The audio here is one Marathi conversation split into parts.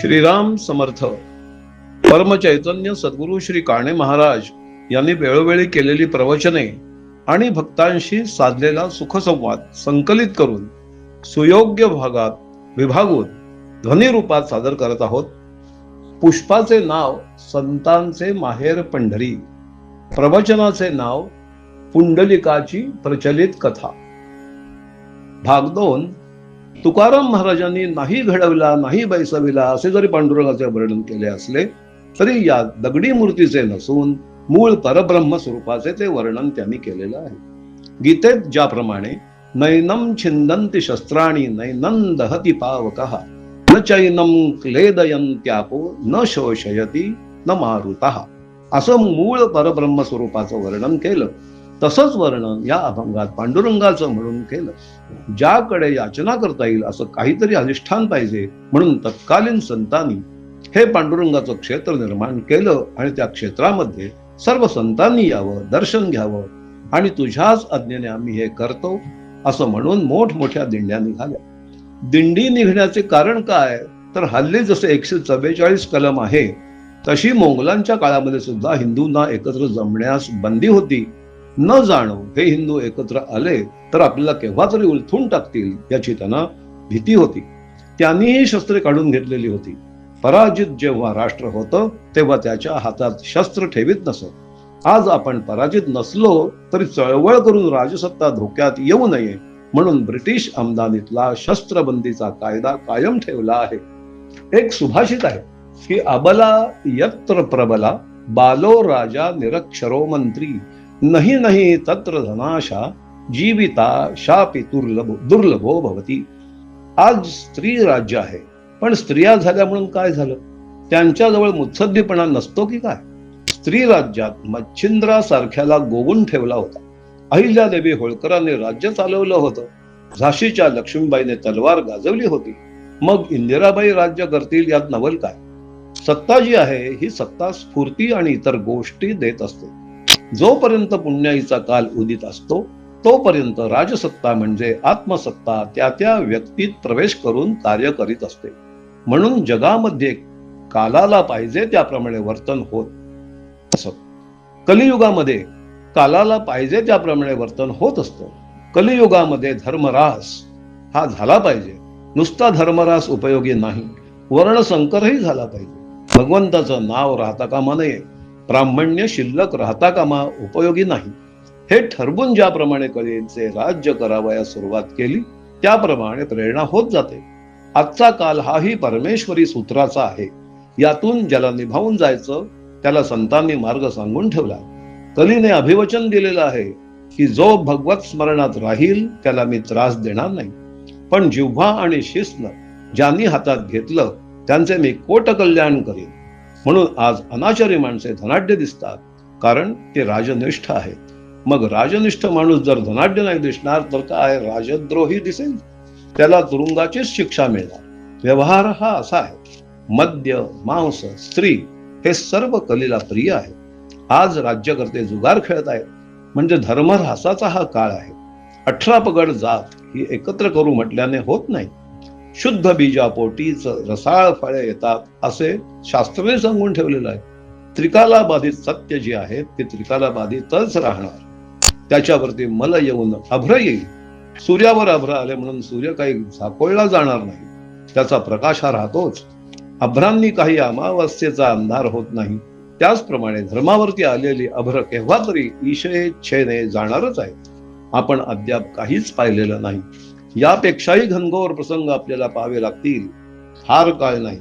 श्रीराम समर्थ. परमचैतन्य सद्गुरू श्री काणे महाराज यांनी वेळोवेळी केलेली प्रवचने आणि भक्तांशी साधलेला सुखसंवाद संकलित करून सुयोग्य भागात विभागून ध्वनी रूपात सादर करत आहोत. पुष्पाचे नाव संतांचे माहेर पंढरी. प्रवचनाचे नाव पुंडलिकाची प्रचलित कथा. भाग दोन. तुकाराम महाराजांनी नाही घडविला नाही बैसविला असे जरी पांडुरंगाचे वर्णन केले असले तरी या दगडी मूर्तीचे नसून मूळ परब्रह्म स्वरूपाचे ते वर्णन त्यांनी केलेलं आहे. गीतेत ज्याप्रमाणे नैनम छिंदंती शस्त्राणी नैनम दहती पावक न चैनम क्लेदयंत्यापो न शोषयती न मारुता. असं मूळ परब्रह्म स्वरूपाचं वर्णन केलं. तसंच वर्णन या अभंगात पांडुरंगाचं म्हणून केलं. ज्याकडे याचना करता येईल असं काहीतरी अधिष्ठान पाहिजे म्हणून तत्कालीन संतांनी हे पांडुरंगाचं क्षेत्र निर्माण केलं आणि त्या क्षेत्रामध्ये सर्व संतांनी यावं दर्शन घ्यावं आणि तुझ्याच आज्ञेने आम्ही हे करतो असं म्हणून मोठमोठ्या दिंड्या निघाल्या. दिंडी निघण्याचे कारण काय? तर हल्ली जसे एकशे चव्वेचाळीस कलम आहे तशी मोंगलांच्या काळामध्ये सुद्धा हिंदूंना एकत्र जमण्यास बंदी होती. न जाणो हे हिंदू एकत्र आले तर आपल्याला केव्हा तरी उलथून टाकतील याची त्यांना भीती होती. त्यांनीही शस्त्रे काढून घेतलेली होती. पराजित जेव्हा राष्ट्र होतं तेव्हा त्याच्या हातात शस्त्र ठेवीत नसत. आज आपण पराजित नसलो तरी चळवळ करून राजसत्ता धोक्यात येऊ नये म्हणून ब्रिटिश आमदानीतला शस्त्रबंदीचा कायदा कायम ठेवला आहे. एक सुभाषित आहे की अबला यत्र प्रबला बालो राजा निरक्षरो मंत्री नाही नाही तत्र धनाशा जीविता शापी दुर्लभ दुर्लभो भवती. आज स्त्री राज्य आहे पण स्त्रिया झाल्या म्हणून काय झालं? त्यांच्याजवळ मुत्सद्दीपणा नसतो की काय? स्त्री राज्यात मच्छिंद्रा सारख्याला गोवून ठेवला होता. अहिल्यादेवी होळकरांनी राज्य चालवलं होतं. झाशीच्या लक्ष्मीबाईने तलवार गाजवली होती. मग इंदिराबाई राज्य करतील यात नवल काय? सत्ता जी आहे ही सत्ता स्फूर्ती आणि इतर गोष्टी देत असते. जोपर्यंत पुण्याईचा काल उदित असतो तोपर्यंत राजसत्ता म्हणजे आत्मसत्ता त्या त्या व्यक्तीत प्रवेश करून कार्य करीत असते. म्हणून जगामध्ये कालाला पाहिजे त्याप्रमाणे वर्तन होत असत. कलियुगामध्ये कालाला पाहिजे त्याप्रमाणे वर्तन होत असतं. कलियुगामध्ये धर्मरास हा झाला पाहिजे. नुसता धर्मरास उपयोगी नाही. वर्णसंकरही झाला पाहिजे. भगवंताचं नाव राहता कामा नये. ब्राह्मण्य शिल्लक राहता कामा उपयोगी नाही. हे ठरवून ज्याप्रमाणे कलेचे राज्य करावयास सुरुवात केली त्याप्रमाणे प्रेरणा होत जाते. आजचा काल हाही परमेश्वरी सूत्राचा आहे. यातून ज्याला निभावून जायचं त्याला संतांनी मार्ग सांगून ठेवला. कलीने अभिवचन दिलेलं आहे की जो भगवत स्मरणात राहील त्याला मी त्रास देणार नाही. पण जिव्हा आणि शिस्न ज्यांनी हातात घेतलं त्यांचे मी कोट कल्याण करेन. म्हणून आज अनाचारी माणसे धनाढ्य दिसतात. कारण ते राजनिष्ठ आहेत. मग राजनिष्ठ माणूस जर धनाढ्य नाही दिसणार तर काय राजद्रोही दिसेल? त्याला तुरुंगाचीच शिक्षा मिळणार. व्यवहार हा असा आहे. मद्य मांस स्त्री हे सर्व कलेला प्रिय आहे आज राज्यकर्ते जुगार खेळत आहेत. म्हणजे धर्मऱ्हासाचा हा काळ आहे. अठरा पगड जात ही एकत्र करू म्हटल्याने होत नाही. शुद्ध बीजापोटीच रसाळ फळे येतात असे शास्त्रने सांगून ठेवलेलं आहे. त्रिकाला बाधित सत्य जे आहे ते त्रिकाला बाधितच राहणार. त्याच्यावरती मल येऊन अभ्र येईल. सूर्यावर अभ्र आले म्हणून सूर्य काही झाकोळला जाणार नाही. त्याचा प्रकाश हा राहतोच. अभ्रांनी काही अमावस्येचा अंधार होत नाही. त्याचप्रमाणे धर्मावरती आलेली अभ्र केव्हा तरी ईशेच्छेने जाणारच आहे आपण अद्याप काहीच पाहिलेलं नाही. यापेक्षाही घनघोर प्रसंग आपल्याला पाहावे लागतील. फार काळ नाही.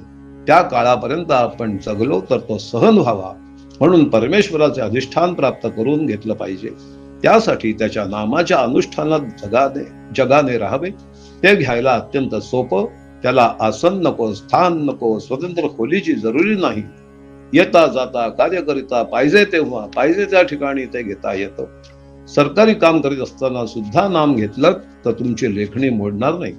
त्या काळापर्यंत आपण जगलो तर तो सहन व्हावा. म्हणून परमेश्वराचे अधिष्ठान प्राप्त करून घेतलं पाहिजे. त्यासाठी त्याच्या नामाच्या अनुष्ठानात जगाने जगाने राहावे. ते घ्यायला अत्यंत सोपं. त्याला आसन नको स्थान नको स्वतंत्र खोलीची जरुरी नाही. येता जाता कार्य करिता पाहिजे तेव्हा पाहिजे त्या ठिकाणी ते घेता येतं. सरकारी काम करीत असताना सुद्धा नाम घेतलं तर तुमची लेखणी मोडणार नाही.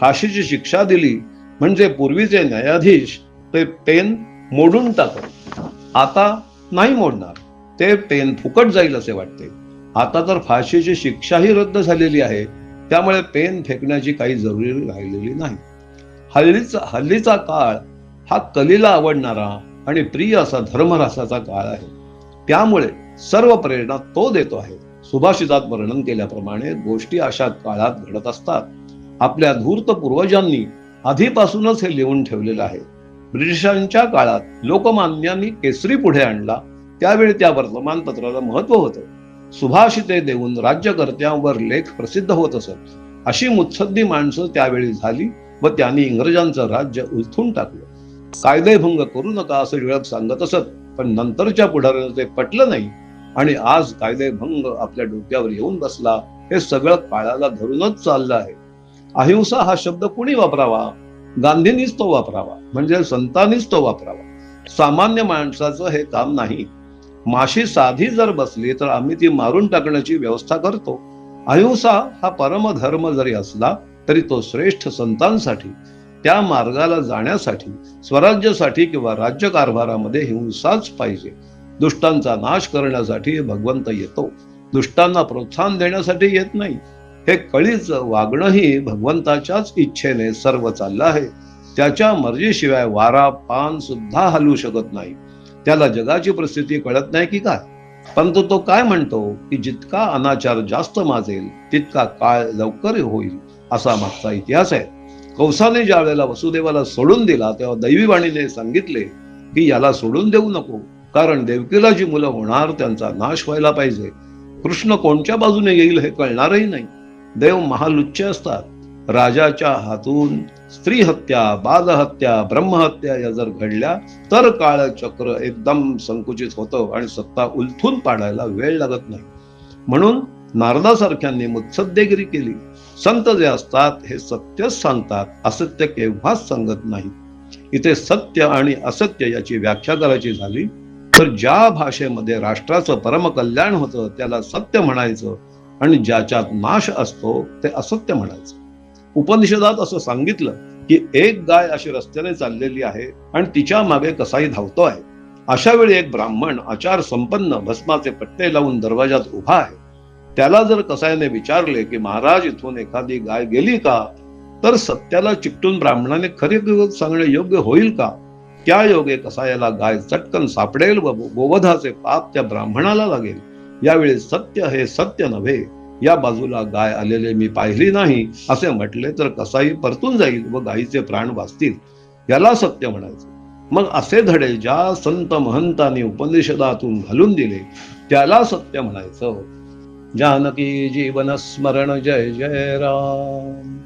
फाशीची शिक्षा दिली म्हणजे पूर्वीचे न्यायाधीश ते पेन मोडून टाकत. आता नाही मोडणार. ते पेन फुकट जाईल असे वाटते. आता तर फाशीची शिक्षाही रद्द झालेली आहे. त्यामुळे पेन फेकण्याची काही जरुरी राहिलेली नाही. हल्लीचा हल्लीचा काळ हा कलीला आवडणारा आणि प्रिय असा धर्मरासाचा काळ आहे. त्यामुळे सर्व प्रेरणा तो देतो आहे. सुभाषितात वर्णन केल्याप्रमाणे गोष्टी अशा काळात घडत असतात. आपल्या धूर्त पूर्वजांनी आधीपासूनच हे लिहून ठेवलेलं आहे. ब्रिटिशांच्या काळात लोकमान्यांनी केसरी पुढे आणला. त्यावेळी त्या वर्तमानपत्राला महत्त्व होतं. सुभाषिते देऊन राज्यकर्त्यांवर लेख प्रसिद्ध होत असत. अशी मुत्सद्दी माणसं त्यावेळी झाली व त्यांनी इंग्रजांचं राज्य उलथून टाकलं. कायदेभंग करू नका असं टिळक सांगत असत पण नंतरच्या पुढाऱ्यांना ते पटलं नाही. आणि आज कायदेभंग आपल्या डोक्यावर येऊन बसला हे सगळं काळाला धरूनच चाललं आहे. अहिंसा हा शब्द कुणी वापरावा? गांधींनीच तो वापरावा. म्हणजे संतांनीच तो वापरावा. सामान्य माणसाचं हे काम नाही. माशी साधी जर बसली तर आम्ही ती मारून टाकण्याची व्यवस्था करतो. अहिंसा हा परमधर्म जरी असला तरी तो श्रेष्ठ संतांसाठी त्या मार्गाला जाण्यासाठी स्वराज्यासाठी किंवा राज्यकारभारामध्ये हिंसाच पाहिजे. दुष्टांचा नाश करण्यासाठी भगवंत येतो. दुष्टांना प्रोत्साहन देण्यासाठी येत नाही. हे कळीच वागणंही भगवंताच्याच इच्छेने सर्व चाललं आहे. त्याच्या मर्जीशिवाय वारा पान सुद्धा हलवू शकत नाही. त्याला जगाची परिस्थिती कळत नाही की काय? परंतु तो काय म्हणतो की जितका अनाचार जास्त माजेल तितका काळ लवकर होईल असा मागचा इतिहास आहे. कौसाने ज्या वेळेला वसुदेवाला सोडून दिला तेव्हा दैवीवाणीने सांगितले की याला सोडून देऊ नको. कारण देवकीला जी मुलं होणार त्यांचा नाश व्हायला पाहिजे. कृष्ण कोणत्या बाजूने येईल हे कळणारही नाही. देव महालुच्च असतात. राजाच्या हातून स्त्री हत्या बालहत्या ब्रह्महत्या या जर घडल्या तर काळ चक्र एकदम संकुचित होतं आणि सत्ता उलथून पाडायला वेळ लागत नाही. म्हणून नारदासारख्यांनी मुत्सद्देगिरी केली. संत जे असतात हे सत्यच सांगतात असत्य केव्हाच सांगत नाही इथे सत्य आणि असत्य याची व्याख्या करायची झाली. तर ज्या भाषेमध्ये राष्ट्राचं परमकल्याण होतं त्याला सत्य म्हणायचं आणि ज्याच्यात नाश असतो ते असत्य म्हणायचं. उपनिषदात असं सांगितलं की एक गाय अशी रस्त्याने चाललेली आहे आणि तिच्यामागे कसाही धावतो आहे. अशा वेळी एक ब्राह्मण आचार संपन्न भस्माचे पट्टे लावून दरवाजात उभा आहे. त्याला जर कसाईने विचारले की महाराज इथून एखादी गाय गेली का? तर सत्याला चिकटून ब्राह्मणाने खरे सांगणे योग्य होईल का? त्या योगे कसायाला गाय चटकन सापडेल व गोवधाचे पाप त्या ब्राह्मणाला लागेल? यावेळी सत्य हे सत्य नव्हे. या बाजूला गाय आलेले मी पाहिली नाही. असे म्हटले तर कसाई परतून जाईल व गायीचे प्राण वाचतील. याला सत्य म्हणायचं. मग असे धडे ज्या संत महंतांनी उपनिषदातून घालून दिले त्याला सत्य म्हणायचं. जानकी जीवन स्मरण जय जय राम.